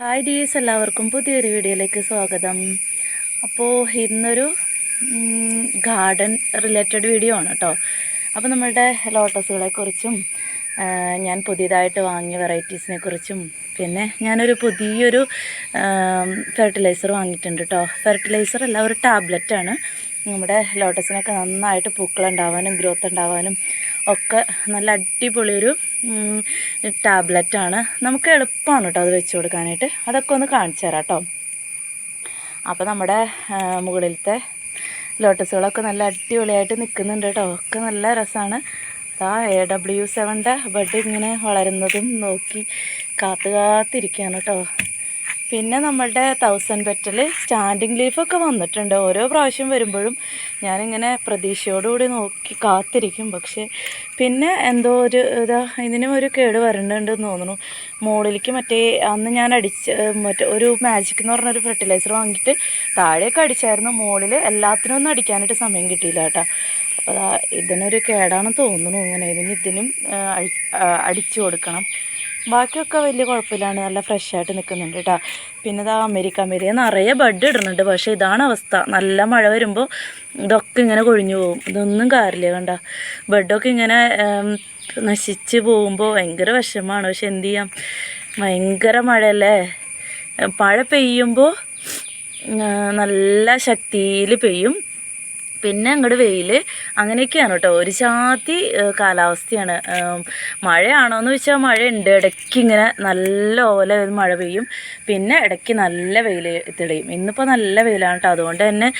Hi ഡീസ് എല്ലാവർക്കും പുതിയൊരു വീഡിയോയിലേക്ക് സ്വാഗതം. അപ്പോൾ ഇന്നൊരു ഗാർഡൻ റിലേറ്റഡ് വീഡിയോ ആണ് കേട്ടോ അപ്പോൾ നമ്മളുടെ ലോട്ടസുകളെ കുറിച്ചും ഞാൻ പുതിയതായിട്ട് വാങ്ങിയ വെറൈറ്റീസിനെ കുറിച്ചും പിന്നെ ഞാനൊരു പുതിയൊരു ഫെർട്ടിലൈസർ വാങ്ങിയിട്ടുണ്ട് കേട്ടോ ഫെർട്ടിലൈസർ അല്ല ഒരു ടാബ്ലറ്റാണ്. നമ്മുടെ ലോട്ടസിനൊക്കെ നന്നായിട്ട് പൂക്കളുണ്ടാവാനും ഗ്രോത്ത് ഉണ്ടാവാനും ഒക്കെ നല്ല അടിപൊളിയൊരു ടാബ്ലറ്റാണ് നമുക്ക് എളുപ്പമാണ് കേട്ടോ അത് വെച്ച് കൊടുക്കാനായിട്ട്. അതൊക്കെ ഒന്ന് കാണിച്ചു തരാം കേട്ടോ അപ്പോൾ നമ്മുടെ മുകളിലത്തെ ലോട്ടസുകളൊക്കെ നല്ല അടിപൊളിയായിട്ട് നിൽക്കുന്നുണ്ട് കേട്ടോ ഒക്കെ നല്ല രസമാണ് ആ എ ഡബ്ല്യു സെവന്റെ ബഡ് ഇങ്ങനെ വളരുന്നതും നോക്കി കാത്തു കാത്തിരിക്കുകയാണ് കേട്ടോ പിന്നെ നമ്മളുടെ തൗസൻഡ് പെറ്റൽ സ്റ്റാൻഡിങ് ലീഫൊക്കെ വന്നിട്ടുണ്ട്. ഓരോ പ്രാവശ്യം വരുമ്പോഴും ഞാനിങ്ങനെ പ്രതീക്ഷയോടുകൂടി നോക്കി കാത്തിരിക്കും. പക്ഷേ പിന്നെ എന്തോ ഒരു ഇതാ ഇതിനും ഒരു കേട് വരണ്ടുണ്ടെന്ന് തോന്നുന്നു. മുകളിലേക്ക് മറ്റേ അന്ന് ഞാൻ അടിച്ച് മറ്റേ ഒരു മാജിക് എന്ന് പറഞ്ഞൊരു ഫെർട്ടിലൈസർ വാങ്ങിയിട്ട് താഴേക്ക് അടിച്ചായിരുന്നു. മുകളിൽ എല്ലാത്തിനും ഒന്നും അടിക്കാനായിട്ട് സമയം കിട്ടിയില്ല കേട്ടോ. അപ്പോൾ ഇതിനൊരു കേടാണെന്ന് തോന്നുന്നു. ഇങ്ങനെ ഇതിന് ഇതിനും അടിച്ചു കൊടുക്കണം. ബാക്കിയൊക്കെ വലിയ കുഴപ്പമില്ലാണ് നല്ല ഫ്രഷ് ആയിട്ട് നിൽക്കുന്നുണ്ട് കേട്ടോ പിന്നെ ഇതാ അമേരിക്ക അമേരിക്ക. നിറയെ ബഡ് ഇടുന്നുണ്ട് പക്ഷേ ഇതാണ് അവസ്ഥ. നല്ല മഴ വരുമ്പോൾ ഇതൊക്കെ ഇങ്ങനെ കൊഴിഞ്ഞു പോകും ഇതൊന്നും കാര്യമില്ല കണ്ട. ബഡൊക്കെ ഇങ്ങനെ നശിച്ച് പോകുമ്പോൾ ഭയങ്കര വിഷമമാണ്. പക്ഷെ എന്ത് ചെയ്യാം? ഭയങ്കര മഴയല്ലേ? മഴ പെയ്യുമ്പോൾ നല്ല ശക്തിയിൽ പെയ്യും. പിന്നെ അങ്ങോട്ട് വെയിൽ അങ്ങനെയൊക്കെയാണ് കേട്ടോ ഒരു ജാതി കാലാവസ്ഥയാണ്. മഴയാണോ എന്ന് വെച്ചാൽ മഴ ഉണ്ട് ഇടയ്ക്ക് ഇങ്ങനെ നല്ല ഓല മഴ പെയ്യും. പിന്നെ ഇടയ്ക്ക് നല്ല വെയിൽ തെളിയും. ഇന്നിപ്പോൾ നല്ല വെയിലാണ് കേട്ടോ അതുകൊണ്ട് തന്നെ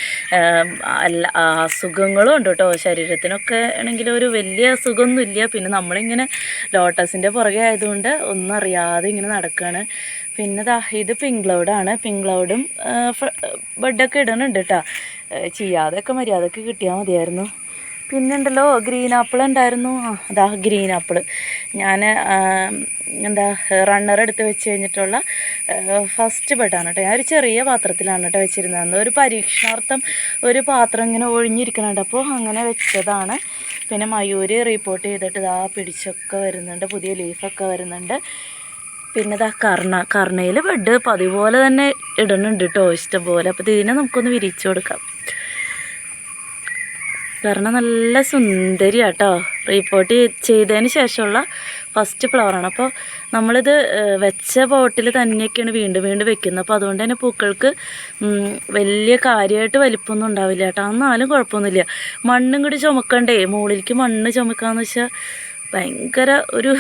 അല്ല അസുഖങ്ങളും ഉണ്ട് കേട്ടോ ശരീരത്തിനൊക്കെ ആണെങ്കിൽ ഒരു വലിയ അസുഖമൊന്നുമില്ല. പിന്നെ നമ്മളിങ്ങനെ ലോട്ടസിന്റെ പുറകെ ആയതുകൊണ്ട് ഒന്നും അറിയാതെ ഇങ്ങനെ നടക്കുകയാണ് പിന്നെ ദാ ഇത് പിങ്ക് ക്ലൗഡാണ് പിങ്ക് ക്ലൗഡും ബെഡൊക്കെ ഇടുന്നുണ്ട് കേട്ടോ ചെയ്യാതെയൊക്കെ മര്യാദയ്ക്ക് കിട്ടിയാൽ മതിയായിരുന്നു. പിന്നെ ഉണ്ടല്ലോ ഗ്രീൻ ആപ്പിൾ ഉണ്ടായിരുന്നു. അതാ ഗ്രീൻ ആപ്പിൾ. ഞാൻ എന്താ റണ്ണർ എടുത്ത് വെച്ച് കഴിഞ്ഞിട്ടുള്ള ഫസ്റ്റ് ബെഡാണ് കേട്ടോ. ഞാൻ ഒരു ചെറിയ പാത്രത്തിലാണ് കേട്ടോ വെച്ചിരുന്നത്. ഒരു പരീക്ഷണാർത്ഥം ഒരു പാത്രം ഇങ്ങനെ ഒഴിഞ്ഞിരിക്കുന്നുണ്ട് അപ്പോൾ അങ്ങനെ വെച്ചതാണ്. പിന്നെ മയൂര് റിപ്പോർട്ട് ചെയ്തിട്ട് ഇതാ പിടിച്ചൊക്കെ വരുന്നുണ്ട്. പുതിയ ലീഫൊക്കെ വരുന്നുണ്ട്. പിന്നെ ഇതാ കർണ. കർണയിൽ ബെഡ് പതിപോലെ തന്നെ ഇടുന്നുണ്ട് കേട്ടോ. ഇഷ്ടം പോലെ അപ്പോൾ ഇതിനെ നമുക്കൊന്ന് വിരിച്ചു കൊടുക്കാം. കർണ നല്ല സുന്ദരിയാട്ടോ. റിപ്പോർട്ട് ചെയ്തതിന് ശേഷമുള്ള ഫസ്റ്റ് ഫ്ലവറാണ് അപ്പോൾ നമ്മളിത് വെച്ച ബോട്ടിൽ തന്നെയൊക്കെയാണ് വീണ്ടും വീണ്ടും വെക്കുന്നത്. അപ്പോൾ അതുകൊണ്ട് തന്നെ പൂക്കൾക്ക് വലിയ കാര്യമായിട്ട് വലിപ്പമൊന്നും ഉണ്ടാവില്ല കേട്ടോ. എന്നാലും കുഴപ്പമൊന്നുമില്ല. മണ്ണും കൂടി ചുമക്കണ്ടേ? മുകളിലേക്ക് മണ്ണ് ചുമക്കാന്ന് വെച്ചാൽ ഭയങ്കര ഒരു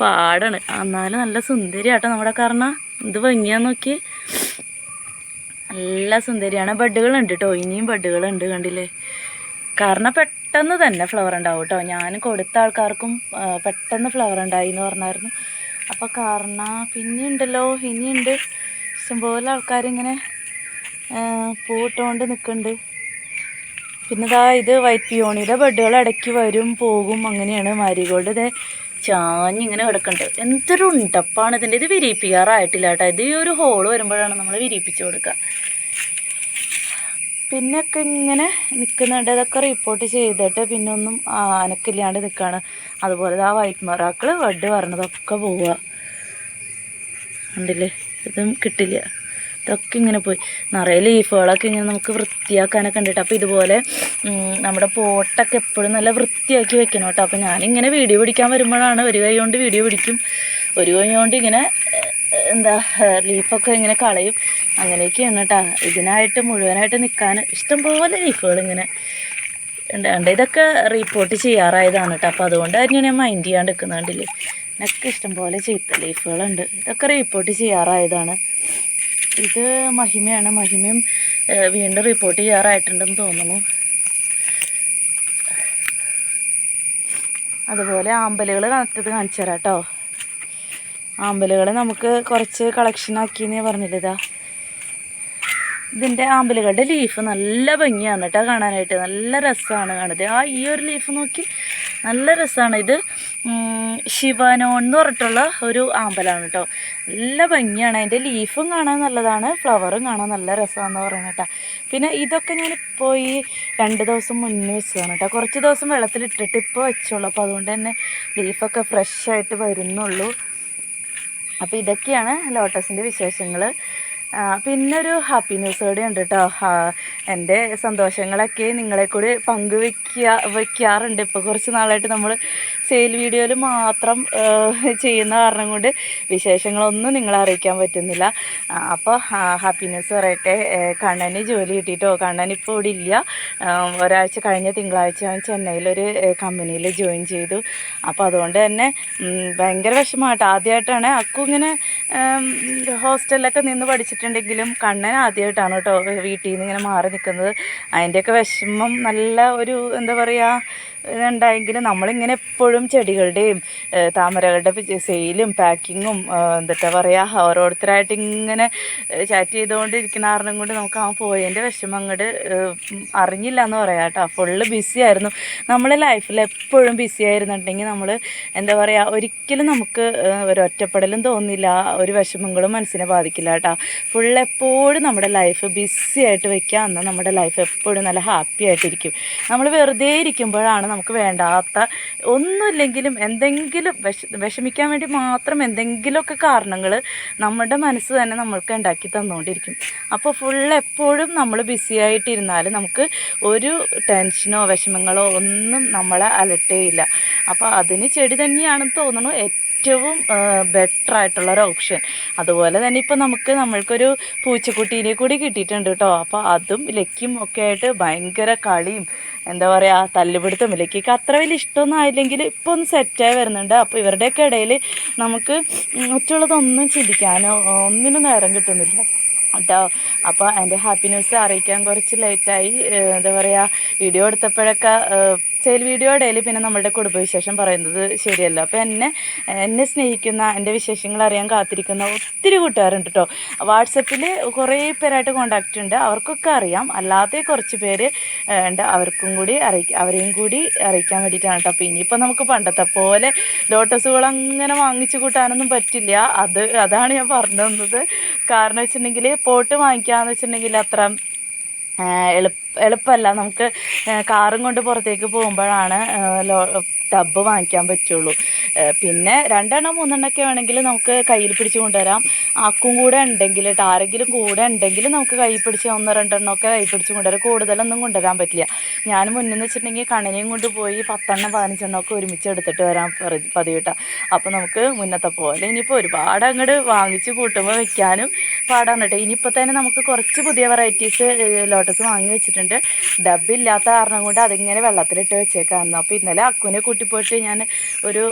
പാടാണ്. എന്നാലും നല്ല സുന്ദരിയാട്ടോ നമ്മുടെ കാരണം ഇത് ഭംഗിയാന്ന് നോക്കി നല്ല സുന്ദരിയാണ്. ബഡ്ഡുകളുണ്ട് കേട്ടോ. ഇനിയും ബഡ്ഡുകളുണ്ട് കണ്ടില്ലേ? കാരണം പെട്ടെന്ന് തന്നെ ഫ്ലവർ ഉണ്ടാവും കേട്ടോ. ഞാൻ കൊടുത്ത ആൾക്കാർക്കും പെട്ടെന്ന് ഫ്ലവർ ഉണ്ടായി എന്ന് പറഞ്ഞായിരുന്നു. അപ്പോൾ കാരണം പിന്നെ ഉണ്ടല്ലോ ഇനിയുണ്ട്. ഇഷ്ടംപോലെ ആൾക്കാരിങ്ങനെ പൂട്ടോണ്ട് നിൽക്കുന്നുണ്ട് പിന്നെ ഇതാ ഇത് വൈറ്റ് പിയോണിയുടെ ബെഡുകൾ ഇടയ്ക്ക് വരും പോകും അങ്ങനെയാണ് മാരിഗോൾഡ് ഇതേ ചാഞ്ഞിങ്ങനെ കിടക്കുന്നുണ്ട് എന്തൊരു ഉണ്ടപ്പാണ് ഇതിന്റെ. ഇത് വിരിയിപ്പിക്കാറായിട്ടില്ല കേട്ടോ. ഇത് ഈ ഒരു ഹോൾ വരുമ്പോഴാണ് നമ്മൾ വിരിയിപ്പിച്ച് കൊടുക്കുക. പിന്നെയൊക്കെ ഇങ്ങനെ നിൽക്കുന്നുണ്ട്. അതൊക്കെ റിപ്പോർട്ട് ചെയ്തിട്ട് പിന്നെ ഒന്നും അനക്കില്ലാണ്ട് നിൽക്കുകയാണ് അതുപോലെ ആ വൈറ്റ് വഡ് പറഞ്ഞതൊക്കെ പോവുക ഉണ്ടല്ലേ ഇതും കിട്ടില്ല. ഇതൊക്കെ ഇങ്ങനെ പോയി. നിറയെ ലീഫുകളൊക്കെ ഇങ്ങനെ നമുക്ക് വൃത്തിയാക്കാനൊക്കെ ഉണ്ട് കേട്ടോ അപ്പോൾ ഇതുപോലെ നമ്മുടെ പോട്ടൊക്കെ എപ്പോഴും നല്ല വൃത്തിയാക്കി വെക്കണം കേട്ടോ. അപ്പോൾ ഞാനിങ്ങനെ വീഡിയോ പിടിക്കാൻ വരുമ്പോഴാണ് ഒരു കൈ കൊണ്ട് വീഡിയോ പിടിക്കും. ഒരു കൈ കൊണ്ട് ഇങ്ങനെ എന്താ ലീഫൊക്കെ ഇങ്ങനെ കളയും. അങ്ങനെയൊക്കെയാണ് കേട്ടോ ഇതിനായിട്ട് മുഴുവനായിട്ട് നിൽക്കാൻ ഇഷ്ടംപോലെ ലീഫുകൾ ഇങ്ങനെ ഉണ്ട്. ഇതൊക്കെ റിപ്പോർട്ട് ചെയ്യാറായതാണ് കേട്ടോ അപ്പോൾ അതുകൊണ്ട് ഞാൻ മൈൻഡ് ചെയ്യാണ്ട് നിൽക്കുന്നുണ്ടല്ലേ എന്നൊക്കെ ഇഷ്ടംപോലെ ചീത്ത ലീഫുകളുണ്ട്. ഇതൊക്കെ റിപ്പോർട്ട് ചെയ്യാറായതാണ്. ഇത് മഹിമയാണ്. മഹിമയും വീണ്ടും റിപ്പോർട്ട് ചെയ്യാറായിട്ടുണ്ടെന്ന് തോന്നുന്നു. അതുപോലെ ആമ്പലുകൾ കണക്റ്റത് കാണിച്ചു തരാം കേട്ടോ ആമ്പലുകൾ നമുക്ക് കുറച്ച് കളക്ഷൻ ആക്കി പറഞ്ഞില്ല ഇതാ? ഇതിന്റെ ആമ്പലുകളുടെ ലീഫ് നല്ല ഭംഗിയാണ് കേട്ടോ കാണാനായിട്ട്. നല്ല രസമാണ് കാണുന്നത്. ആ ഈ ഒരു ലീഫ് നോക്കി നല്ല രസമാണ് ഇത്. ശിവനോൺ എന്ന് പറഞ്ഞിട്ടുള്ള ഒരു ആമ്പലാണ് കേട്ടോ. നല്ല ഭംഗിയാണ്. അതിന്റെ ലീഫും കാണാൻ നല്ലതാണ്. ഫ്ലവറും കാണാൻ നല്ല രസമാണെന്ന് പറയുന്നത് കേട്ടോ. പിന്നെ ഇതൊക്കെ ഞാനിപ്പോൾ ഈ രണ്ട് ദിവസം മുന്നേ വെച്ചതാണ് കേട്ടോ. കുറച്ച് ദിവസം വെള്ളത്തിലിട്ടിട്ട് ഇപ്പോൾ വെച്ചോളൂ അപ്പോൾ അതുകൊണ്ട് തന്നെ ലീഫൊക്കെ ഫ്രഷ് ആയിട്ട് വരുന്നുള്ളൂ. അപ്പോൾ ഇതൊക്കെയാണ് ലോട്ടസിന്റെ വിശേഷങ്ങൾ പിന്നെ ഒരു ഹാപ്പി ന്യൂസ് കൂടി ഉണ്ട് കേട്ടോ എന്റെ സന്തോഷങ്ങളൊക്കെ നിങ്ങളെ കൂടി പങ്കുവെക്കുക വയ്ക്കാറുണ്ട് ഇപ്പോൾ കുറച്ച് നാളായിട്ട് നമ്മൾ സെയിൽ വീഡിയോയിൽ മാത്രം ചെയ്യുന്ന കാരണം കൊണ്ട് വിശേഷങ്ങളൊന്നും നിങ്ങളെ അറിയിക്കാൻ പറ്റുന്നില്ല. അപ്പോൾ ഹാപ്പിനെസ് പറയട്ടെ. കണ്ണന് ജോലി കിട്ടിയിട്ടോ കണ്ണൻ ഇപ്പോൾ ഇവിടെ ഇല്ല. ഒരാഴ്ച കഴിഞ്ഞ തിങ്കളാഴ്ച ചെന്നൈയിലൊരു കമ്പനിയിൽ ജോയിൻ ചെയ്തു. അപ്പോൾ അതുകൊണ്ട് തന്നെ ഭയങ്കര വിഷമമായിട്ട് ആദ്യമായിട്ടാണ് അക്കു ഇങ്ങനെ ഹോസ്റ്റലിലൊക്കെ നിന്ന് പഠിച്ചിട്ടുണ്ടെങ്കിലും കണ്ണൻ ആദ്യമായിട്ടാണ് കേട്ടോ വീട്ടിൽ നിന്ന് ഇങ്ങനെ മാറി നിൽക്കുന്നത് അതിന്റെയൊക്കെ വിഷമം നല്ല ഒരു എന്താ പറയുക ഇതുണ്ടായെങ്കിലും നമ്മളിങ്ങനെ എപ്പോഴും ചെടികളുടെയും താമരകളുടെ സെയിലും പാക്കിങ്ങും എന്താ പറയുക ഓരോരുത്തരായിട്ട് ഇങ്ങനെ ചാറ്റ് ചെയ്തുകൊണ്ടിരിക്കുന്ന കാരണം കൊണ്ട് നമുക്ക് ആ പോയതിന്റെ വിഷമം അങ്ങോട്ട് അറിഞ്ഞില്ല എന്ന് പറയാം കേട്ടോ. ഫുള്ള് ബിസി ആയിരുന്നു. നമ്മൾ ലൈഫിൽ എപ്പോഴും ബിസി ആയിരുന്നുണ്ടെങ്കിൽ നമ്മൾ എന്താ പറയുക ഒരിക്കലും നമുക്ക് ഒരു ഒറ്റപ്പെടലും തോന്നില്ല ഒരു വിഷമങ്ങളും മനസ്സിനെ ബാധിക്കില്ല കേട്ടോ. ഫുൾ എപ്പോഴും നമ്മുടെ ലൈഫ് ബിസി ആയിട്ട് വെക്കുക എന്നാൽ നമ്മുടെ ലൈഫ് എപ്പോഴും നല്ല ഹാപ്പി ആയിട്ടിരിക്കും. നമ്മൾ വെറുതെ ഇരിക്കുമ്പോഴാണ് നമുക്ക് വേണ്ടാത്ത ഒന്നുമില്ലെങ്കിലും എന്തെങ്കിലും വിഷ വിഷമിക്കാൻ വേണ്ടി മാത്രം എന്തെങ്കിലുമൊക്കെ കാരണങ്ങൾ നമ്മുടെ മനസ്സ് തന്നെ നമ്മൾക്ക് ഉണ്ടാക്കി തന്നുകൊണ്ടിരിക്കും അപ്പോൾ ഫുൾ എപ്പോഴും നമ്മൾ ബിസി ആയിട്ടിരുന്നാൽ നമുക്ക് ഒരു ടെൻഷനോ വിഷമങ്ങളോ ഒന്നും നമ്മളെ അലട്ടേയില്ല അപ്പോൾ അതിന് ചെടി തന്നെയാണെന്ന് തോന്നുന്നു ഏറ്റവും ബെറ്റർ ആയിട്ടുള്ള ഒരു ഓപ്ഷൻ അതുപോലെ തന്നെ ഇപ്പോൾ നമുക്ക് നമ്മൾക്കൊരു പൂച്ചക്കുട്ടീനെ കൂടി കിട്ടിയിട്ടുണ്ട് കേട്ടോ. അപ്പോൾ അതും ലക്കിയും ഒക്കെ ആയിട്ട് ഭയങ്കര കളിയും എന്താ പറയുക തല്ലുപിടുത്തം. ലക്കിക്ക് അത്ര വലിയ ഇഷ്ടമൊന്നും ആയില്ലെങ്കിൽ ഇപ്പോൾ ഒന്ന് സെറ്റായി വരുന്നുണ്ട്. അപ്പോൾ ഇവരുടെയൊക്കെ ഇടയിൽ നമുക്ക് മറ്റുള്ളതൊന്നും ചിന്തിക്കാനോ ഒന്നിനും നേരം കിട്ടുന്നില്ല. കേട്ടോ. അപ്പോൾ എന്റെ ഹാപ്പി ന്യൂസ് അറിയിക്കാൻ കുറച്ച് ലേറ്റായി എന്താ പറയുക വീഡിയോ എടുത്തപ്പോഴൊക്കെ സെയിൽ വീഡിയോ ഇടയിൽ പിന്നെ നമ്മളുടെ കുടുംബവിശേഷം പറയുന്നത് ശരിയല്ല. അപ്പോൾ എന്നെ എന്നെ സ്നേഹിക്കുന്ന എന്റെ വിശേഷങ്ങൾ അറിയാൻ കാത്തിരിക്കുന്ന ഒത്തിരി കൂട്ടുകാരുണ്ട് കേട്ടോ വാട്സപ്പിൽ കുറേ പേരായിട്ട് കോണ്ടാക്റ്റ് ഉണ്ട്. അവർക്കൊക്കെ അറിയാം. അല്ലാതെ കുറച്ച് പേര് ഉണ്ട്. അവർക്കും കൂടി അറിയിക്കാം അവരെയും കൂടി അറിയിക്കാൻ വേണ്ടിയിട്ടാണ് കേട്ടോ അപ്പോൾ ഇനിയിപ്പോൾ നമുക്ക് പണ്ടത്തെ പോലെ ലോട്ടസുകൾ അങ്ങനെ വാങ്ങിച്ചു കൂട്ടാനൊന്നും പറ്റില്ല. അത് അതാണ് ഞാൻ പറഞ്ഞു തന്നത് കാരണം വെച്ചിട്ടുണ്ടെങ്കിൽ പോട്ട് വാങ്ങിക്കാന്ന് വെച്ചിട്ടുണ്ടെങ്കിൽ അത്ര എളുപ്പ എളുപ്പമല്ല. നമുക്ക് കാറും കൊണ്ട് പുറത്തേക്ക് പോകുമ്പോഴാണ് ഏഹ് ലോ ടബ് വാങ്ങിക്കാൻ പറ്റുള്ളൂ. പിന്നെ രണ്ടെണ്ണം മൂന്നെണ്ണമൊക്കെ വേണമെങ്കിൽ നമുക്ക് കയ്യിൽ പിടിച്ച് കൊണ്ടുവരാം. ആക്കും കൂടെ ഉണ്ടെങ്കിൽ കേട്ടോ ആരെങ്കിലും കൂടെ ഉണ്ടെങ്കിൽ നമുക്ക് കൈ പിടിച്ച് ഒന്നോ രണ്ടെണ്ണമൊക്കെ കൈ പിടിച്ച് കൊണ്ടുവരാം. കൂടുതലൊന്നും കൊണ്ടുവരാൻ പറ്റില്ല. ഞാൻ മുന്നിൽ വെച്ചിട്ടുണ്ടെങ്കിൽ കണനയും കൊണ്ട് പോയി പത്തെണ്ണം പതിനഞ്ചെണ്ണം ഒക്കെ ഒരുമിച്ച് എടുത്തിട്ട് വരാൻ പതിവ് കേട്ടോ അപ്പോൾ നമുക്ക് മുന്നത്തെ പോലെ ഇനിയിപ്പോൾ ഒരുപാട് അങ്ങോട്ട് വാങ്ങിച്ച് കൂട്ടുമ്പോൾ വെക്കാനും പാടാണ് കേട്ടോ ഇനിയിപ്പോൾ തന്നെ നമുക്ക് കുറച്ച് പുതിയ വെറൈറ്റീസ് ലോട്ടസ് വാങ്ങി വെച്ചിട്ടുണ്ട്. ഡബില്ലാത്ത കാരണം കൊണ്ട് അതിങ്ങനെ വെള്ളത്തിലിട്ട് വെച്ചേക്കായിരുന്നു. അപ്പോൾ ഇന്നലെ അക്കുനെ കൂട്ടിപ്പോയിട്ട് ഞാൻ ഒരു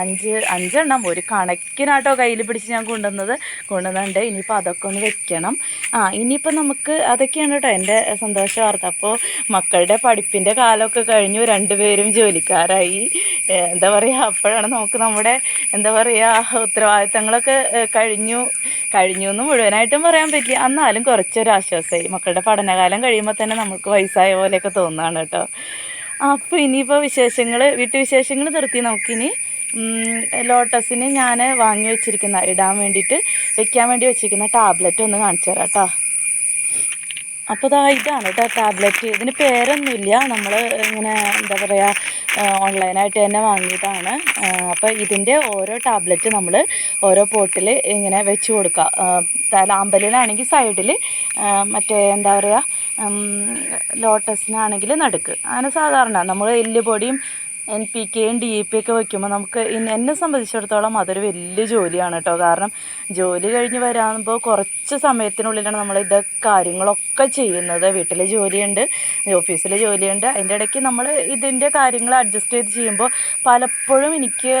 അഞ്ച് അഞ്ചെണ്ണം ഒരു കണക്കിനാട്ടോ കയ്യിൽ പിടിച്ച് ഞാൻ കൊണ്ടുവന്നത്. കൊണ്ടുവന്നുണ്ട് ഇനിയിപ്പോൾ അതൊക്കെ ഒന്ന് വെക്കണം. ആ ഇനിയിപ്പോൾ നമുക്ക് അതൊക്കെയാണ് കേട്ടോ എന്റെ സന്തോഷ വാർത്ത. അപ്പോൾ മക്കളുടെ പഠിപ്പിന്റെ കാലമൊക്കെ കഴിഞ്ഞു. രണ്ടുപേരും ജോലിക്കാരായി. എന്താ പറയുക അപ്പോഴാണ് നമുക്ക് നമ്മുടെ എന്താ പറയുക ഉത്തരവാദിത്തങ്ങളൊക്കെ കഴിഞ്ഞു. കഴിഞ്ഞു എന്ന് മുഴുവനായിട്ടും പറയാൻ പറ്റില്ല. എന്നാലും കുറച്ചൊരു ആശ്വാസമായി മക്കളുടെ പഠനകാലം കഴിയുമ്പോൾ തന്നെ നമുക്ക് വയസ്സായ പോലെയൊക്കെ തോന്നുകയാണ് കേട്ടോ. അപ്പോൾ ഇനിയിപ്പോൾ വിശേഷങ്ങൾ വീട്ടുവിശേഷങ്ങൾ നിർത്തി നമുക്കിനി ഉം, ലോട്ടസിന് ഞാൻ വാങ്ങി വെച്ചിരിക്കുന്ന ഇടാൻ വേണ്ടിയിട്ട് വെക്കാൻ വേണ്ടി വെച്ചിരിക്കുന്ന ടാബ്ലറ്റ് ഒന്ന് കാണിച്ചു തരാം കേട്ടോ അപ്പോൾ ഇതാ ഇതാണ് കേട്ടോ ടാബ്ലറ്റ്. ഇതിന് പേരൊന്നുമില്ല. നമ്മൾ ഇങ്ങനെ എന്താ പറയുക ഓൺലൈനായിട്ട് തന്നെ വാങ്ങിയതാണ്. അപ്പോൾ ഇതിന്റെ ഓരോ ടാബ്ലറ്റ് നമ്മൾ ഓരോ പോട്ടിൽ ഇങ്ങനെ വെച്ച് കൊടുക്കുക ലാമ്പലിനാണെങ്കിൽ സൈഡിൽ മറ്റേ എന്താ പറയുക ലോട്ടസിനാണെങ്കിൽ നടുക്ക്. അങ്ങനെ സാധാരണ നമ്മൾ എല്ലുപൊടിയും എൻ പി കെയും ഡി ഇ പി ഒക്കെ വയ്ക്കുമ്പോൾ നമുക്ക് എന്നെ സംബന്ധിച്ചിടത്തോളം അതൊരു വലിയ ജോലിയാണ് കേട്ടോ കാരണം ജോലി കഴിഞ്ഞ് വരാകുമ്പോൾ കുറച്ച് സമയത്തിനുള്ളിലാണ് നമ്മൾ ഇത് കാര്യങ്ങളൊക്കെ ചെയ്യുന്നത്. വീട്ടിൽ ജോലിയുണ്ട് ഓഫീസിൽ ജോലിയുണ്ട്. അതിന്റെ ഇടയ്ക്ക് നമ്മൾ ഇതിന്റെ കാര്യങ്ങൾ അഡ്ജസ്റ്റ് ചെയ്ത് ചെയ്യുമ്പോൾ പലപ്പോഴും എനിക്ക്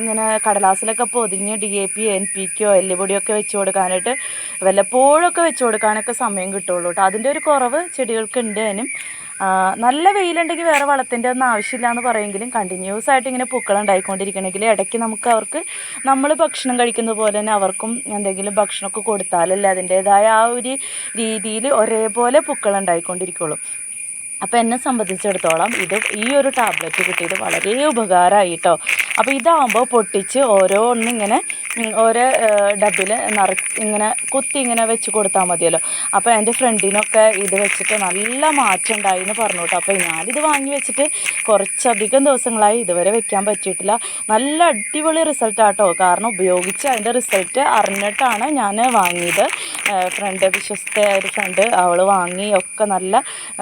ഇങ്ങനെ കടലാസിലൊക്കെ പൊതിഞ്ഞ് D A P N P കെയോ എല്ലുപൊടിയൊക്കെ വെച്ച് കൊടുക്കാനായിട്ട് വല്ലപ്പോഴൊക്കെ വെച്ച് കൊടുക്കാനൊക്കെ സമയം കിട്ടുള്ളൂ കേട്ടോ അതിന്റെ ഒരു കുറവ് ചെടികൾക്ക് ഉണ്ട് നല്ല വെയിലുണ്ടെങ്കിൽ വേറെ വളത്തിന്റെ ഒന്നും ആവശ്യമില്ല എന്ന് പറയുമെങ്കിലും കണ്ടിന്യൂസ് ആയിട്ട് ഇങ്ങനെ പൂക്കൾ ഉണ്ടായിക്കൊണ്ടിരിക്കണമെങ്കിൽ ഇടയ്ക്ക് നമുക്ക് അവർക്ക് നമ്മൾ ഭക്ഷണം കഴിക്കുന്ന പോലെ തന്നെ അവർക്കും എന്തെങ്കിലും ഭക്ഷണമൊക്കെ കൊടുത്താലല്ലേ അതിന്റേതായ ആ ഒരു രീതിയിൽ ഒരേപോലെ പൂക്കൾ ഉണ്ടായിക്കൊണ്ടിരിക്കുള്ളൂ. അപ്പോൾ എന്നെ സംബന്ധിച്ചിടത്തോളം ഇത് ഈ ഒരു ടാബ്ലറ്റ് കിട്ടിയത് വളരെ ഉപകാരമായി കേട്ടോ അപ്പോൾ ഇതാകുമ്പോൾ പൊട്ടിച്ച് ഓരോന്നിങ്ങനെ ഓരോ ഡബിൽ നിറ ഇങ്ങനെ കുത്തി ഇങ്ങനെ വെച്ച് കൊടുത്താൽ മതിയല്ലോ. അപ്പോൾ എന്റെ ഫ്രണ്ടിനൊക്കെ ഇത് വെച്ചിട്ട് നല്ല മാറ്റം ഉണ്ടായി എന്ന് പറഞ്ഞു കേട്ടോ അപ്പോൾ ഞാനിത് വാങ്ങി വെച്ചിട്ട് കുറച്ചധികം ദിവസങ്ങളായി ഇതുവരെ വെക്കാൻ പറ്റിയിട്ടില്ല. നല്ല അടിപൊളി റിസൾട്ടാട്ടോ. കാരണം ഉപയോഗിച്ച് അതിന്റെ റിസൾട്ട് അറിഞ്ഞിട്ടാണ് ഞാൻ വാങ്ങിയത്. ഫ്രണ്ട് വിശ്വസ്തയായ ഒരു ഫ്രണ്ട് അവൾ വാങ്ങി ഒക്കെ നല്ല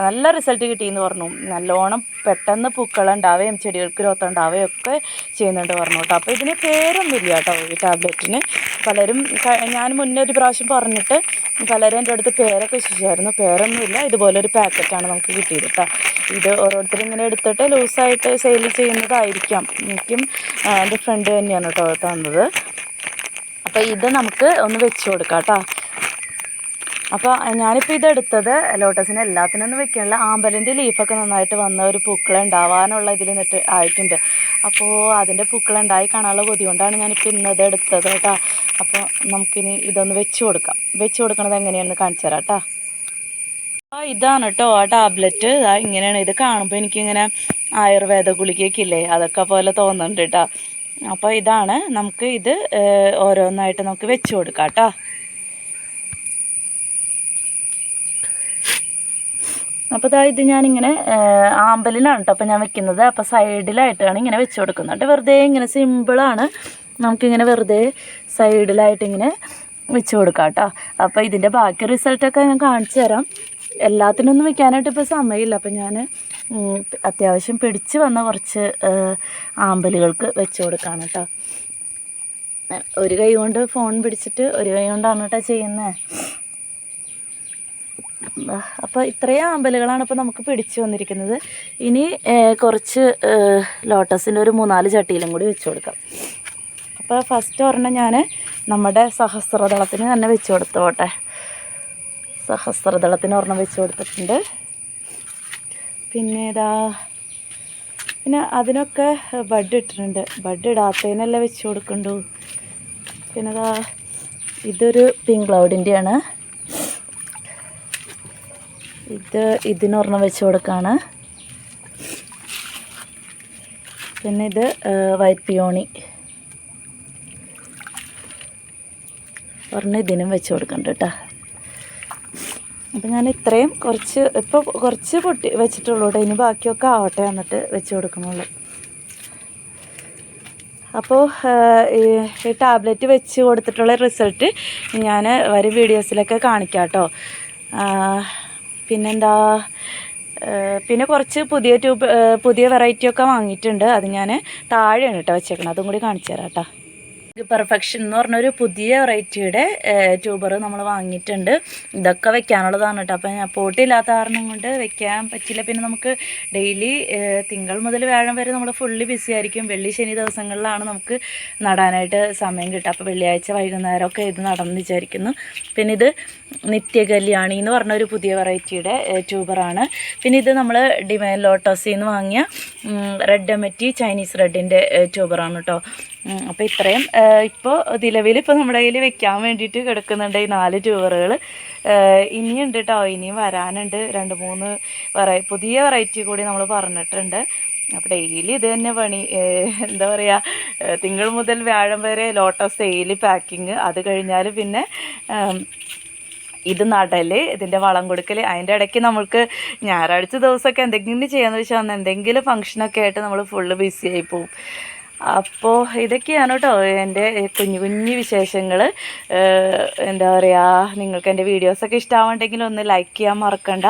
നല്ല റിസൾട്ട് കിട്ടിയെന്ന് പറഞ്ഞു. നല്ലോണം പെട്ടെന്ന് പൂക്കളുണ്ടാവുകയും ചെടികൾക്ക് രോത്തം ഉണ്ടാവുകയും ഒക്കെ ചെയ്യുന്നുണ്ട് പറഞ്ഞു കേട്ടോ അപ്പോൾ ഇതിന് പേരൊന്നുമില്ല കേട്ടോ. ഈ ടാബ്ലറ്റിന് പലരും ഞാൻ മുന്നേ ഒരു പ്രാവശ്യം പറഞ്ഞിട്ട് പലരും എന്റെ അടുത്ത് പേരൊക്കെ വിശ്വസിച്ചായിരുന്നു. പേരൊന്നുമില്ല ഇതുപോലൊരു പാക്കറ്റാണ് നമുക്ക് കിട്ടിയത് കേട്ടോ ഇത് ഓരോരുത്തരും ഇങ്ങനെ എടുത്തിട്ട് ലൂസായിട്ട് സെയിൽ ചെയ്യുന്നതായിരിക്കാം. എനിക്കും എന്റെ ഫ്രണ്ട് തന്നെയാണ് കേട്ടോ തന്നത്. അപ്പോൾ ഇത് നമുക്ക് ഒന്ന് വെച്ച് കൊടുക്കാം കേട്ടോ അപ്പോൾ ഞാനിപ്പോൾ ഇതെടുത്തത് ലോട്ടസിന് എല്ലാത്തിനൊന്നും വെക്കാനുള്ള ആമ്പലിന്റെ ലീഫൊക്കെ നന്നായിട്ട് വന്ന ഒരു പൂക്കൾ ഉണ്ടാവാനുള്ള ഇതിൽ നിന്നിട്ട് ആയിട്ടുണ്ട്. അപ്പോൾ അതിന്റെ പൂക്കൾ ഉണ്ടായി കാണാനുള്ള കൊതി കൊണ്ടാണ് ഞാനിപ്പോൾ ഇന്നത് എടുത്തത് കേട്ടോ. അപ്പോൾ നമുക്കിനി ഇതൊന്ന് വെച്ച് കൊടുക്കാം. വെച്ച് കൊടുക്കണത് എങ്ങനെയാണെന്ന് കാണിച്ചു തരാം കേട്ടോ. ഇതാണ് കേട്ടോ ആ ടാബ്ലറ്റ്. ഇതാ ഇങ്ങനെയാണ്. ഇത് കാണുമ്പോൾ എനിക്കിങ്ങനെ ആയുർവേദ ഗുളികയൊക്കെ അതൊക്കെ പോലെ തോന്നുന്നുണ്ട് കേട്ടോ. അപ്പോൾ ഇതാണ്. നമുക്ക് ഇത് ഓരോന്നായിട്ട് നമുക്ക് വെച്ച് കൊടുക്കാം കേട്ടോ. അപ്പോൾ ഇതാ ഇത് ഞാനിങ്ങനെ ആമ്പലിലാണ് കേട്ടോ അപ്പോൾ ഞാൻ വെക്കുന്നത്. അപ്പോൾ സൈഡിലായിട്ടാണ് ഇങ്ങനെ വെച്ച് കൊടുക്കുന്നത്. വെറുതെ ഇങ്ങനെ സിമ്പിളാണ് നമുക്കിങ്ങനെ വെറുതെ സൈഡിലായിട്ടിങ്ങനെ വെച്ച് കൊടുക്കാം കേട്ടോ അപ്പോൾ ഇതിന്റെ ബാക്കി റിസൾട്ടൊക്കെ ഞാൻ കാണിച്ചു തരാം. എല്ലാത്തിനൊന്നും വെക്കാനായിട്ട് ഇപ്പോൾ സമയമില്ല. അപ്പോൾ ഞാൻ അത്യാവശ്യം പിടിച്ച് വന്ന കുറച്ച് ആമ്പലുകൾക്ക് വെച്ച് കൊടുക്കാണ് കേട്ടോ ഒരു കൈ കൊണ്ട് ഫോൺ പിടിച്ചിട്ട് ഒരു കൈ കൊണ്ടാണ് കേട്ടോ ചെയ്യുന്നത് അപ്പോൾ ഇത്രയും ആമ്പലുകളാണ് ഇപ്പോൾ നമുക്ക് പിടിച്ചു വന്നിരിക്കുന്നത്. ഇനി കുറച്ച് ലോട്ടസിന്റെ ഒരു മൂന്നാൽ ചട്ടിയിലും കൂടി വെച്ച് കൊടുക്കാം. അപ്പോൾ ഫസ്റ്റ് ഒരെണ്ണം ഞാൻ നമ്മുടെ സഹസ്രദളത്തിന് തന്നെ വെച്ച് കൊടുത്തോട്ടെ. സഹസ്രദളത്തിന് ഒരെണ്ണം വെച്ച് കൊടുത്തിട്ടുണ്ട്. പിന്നെ ഇതാ പിന്നെ അതിനൊക്കെ ബഡ് ഇട്ടിട്ടുണ്ട്. ബഡ് ഇടാത്തതിനല്ലേ വെച്ച് കൊടുക്കണ്ടു? പിന്നെ ഇതാ ഇതൊരു പിങ്ക് ക്ലൗഡിന്റെയാണ് ഇത് ഇതിനൊരെണ്ണം വെച്ച് കൊടുക്കാണ്. പിന്നെ ഇത് വൈറ്റ് പിയോണി. ഒരെണ്ണം ഇതിനും വെച്ച് കൊടുക്കണ്ട കേട്ടോ. അപ്പം ഞാൻ ഇത്രയും കുറച്ച് ഇപ്പോൾ കുറച്ച് പൊട്ടി വെച്ചിട്ടുള്ളൂ കേട്ടോ. ഇനി ബാക്കിയൊക്കെ ആവട്ടെ എന്നിട്ട് വെച്ച് കൊടുക്കുന്നുള്ളു. അപ്പോൾ ഈ ടാബ്ലറ്റ് വെച്ച് കൊടുത്തിട്ടുള്ള റിസൾട്ട് ഞാൻ വരും വീഡിയോസിലൊക്കെ കാണിക്കാം കേട്ടോ. പിന്നെന്താ പിന്നെ കുറച്ച് പുതിയ ട്യൂബ് പുതിയ വെറൈറ്റിയൊക്കെ വാങ്ങിയിട്ടുണ്ട്. അത് ഞാൻ താഴെയാണ് കേട്ടോ വെച്ചേക്കണം അതും കൂടി കാണിച്ചു തരാം കേട്ടോ. പെർഫെക്ഷൻ എന്ന് പറഞ്ഞൊരു പുതിയ വെറൈറ്റിയുടെ ട്യൂബർ നമ്മൾ വാങ്ങിയിട്ടുണ്ട്. ഇതൊക്കെ വെക്കാനുള്ളതാണ് കേട്ടോ. അപ്പം ഞാൻ പോട്ടില്ലാത്ത കാരണം കൊണ്ട് വെക്കാൻ പറ്റില്ല പിന്നെ നമുക്ക് ഡെയിലി തിങ്കൾ മുതൽ വ്യാഴം വരെ നമ്മൾ ഫുള്ളി ബിസി ആയിരിക്കും. വെള്ളി ശനി ദിവസങ്ങളിലാണ് നമുക്ക് നടാനായിട്ട് സമയം കിട്ടുക. അപ്പോൾ വെള്ളിയാഴ്ച വൈകുന്നേരമൊക്കെ ഇത് നടന്ന് വിചാരിക്കുന്നു. പിന്നെ ഇത് നിത്യകല്യാണി എന്ന് പറഞ്ഞ ഒരു പുതിയ വെറൈറ്റിയുടെ ട്യൂബറാണ് പിന്നെ ഇത് നമ്മൾ ഡിമൈൻ ലോട്ടസിൽ നിന്ന് വാങ്ങിയ റെഡ് എമറ്റി ചൈനീസ് റെഡിന്റെ ട്യൂബറാണ് കേട്ടോ. അപ്പോൾ ഇത്രയും ഇപ്പോൾ നിലവിൽ ഇപ്പോൾ നമ്മുടെ കയ്യിൽ വെക്കാൻ വേണ്ടിയിട്ട് കിടക്കുന്നുണ്ട് ഈ നാല് ട്യൂബറുകൾ ഇനിയുണ്ട് കേട്ടോ ഇനിയും വരാനുണ്ട്. രണ്ട് മൂന്ന് വെറൈ പുതിയ വെറൈറ്റി കൂടി നമ്മൾ പറഞ്ഞിട്ടുണ്ട്. അപ്പോൾ ഡെയിലി ഇത് തന്നെ പണി. എന്താ പറയുക തിങ്കൾ മുതൽ വ്യാഴം വരെ ലോട്ടസ് ഡെയിലി പാക്കിങ് അത് കഴിഞ്ഞാൽ പിന്നെ ഇത് നടൽ ഇതിന്റെ വളം കൊടുക്കൽ അതിന്റെ ഇടയ്ക്ക് നമുക്ക് ഞായറാഴ്ച ദിവസമൊക്കെ എന്തെങ്കിലും ചെയ്യാമെന്ന് വെച്ചാൽ എന്തെങ്കിലും ഫങ്ഷനൊക്കെ ആയിട്ട് നമ്മൾ ഫുള്ള് ബിസി ആയി പോവും. അപ്പോൾ ഇതൊക്കെയാണ് കേട്ടോ എന്റെ കുഞ്ഞു കുഞ്ഞു വിശേഷങ്ങൾ എന്താ പറയുക നിങ്ങൾക്ക് എന്റെ വീഡിയോസൊക്കെ ഇഷ്ടമാവുണ്ടെങ്കിൽ ഒന്ന് ലൈക്ക് ചെയ്യാൻ മറക്കണ്ട.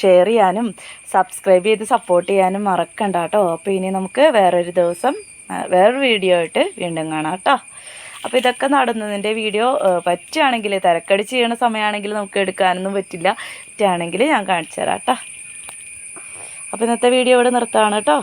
ഷെയർ ചെയ്യാനും സബ്സ്ക്രൈബ് ചെയ്ത് സപ്പോർട്ട് ചെയ്യാനും മറക്കണ്ട കേട്ടോ അപ്പോൾ ഇനി നമുക്ക് വേറൊരു ദിവസം വേറൊരു വീഡിയോ ആയിട്ട് വീണ്ടും കാണാം കേട്ടോ അപ്പോൾ ഇതൊക്കെ നടന്നതിന്റെ വീഡിയോ പറ്റുകയാണെങ്കിൽ തിരക്കടിച്ച് ചെയ്യണ സമയമാണെങ്കിൽ നമുക്ക് എടുക്കാനൊന്നും പറ്റില്ല. പറ്റുകയാണെങ്കിൽ ഞാൻ കാണിച്ചു തരാം കേട്ടോ. അപ്പോൾ ഇന്നത്തെ വീഡിയോ ഇവിടെ നിർത്താണ് കേട്ടോ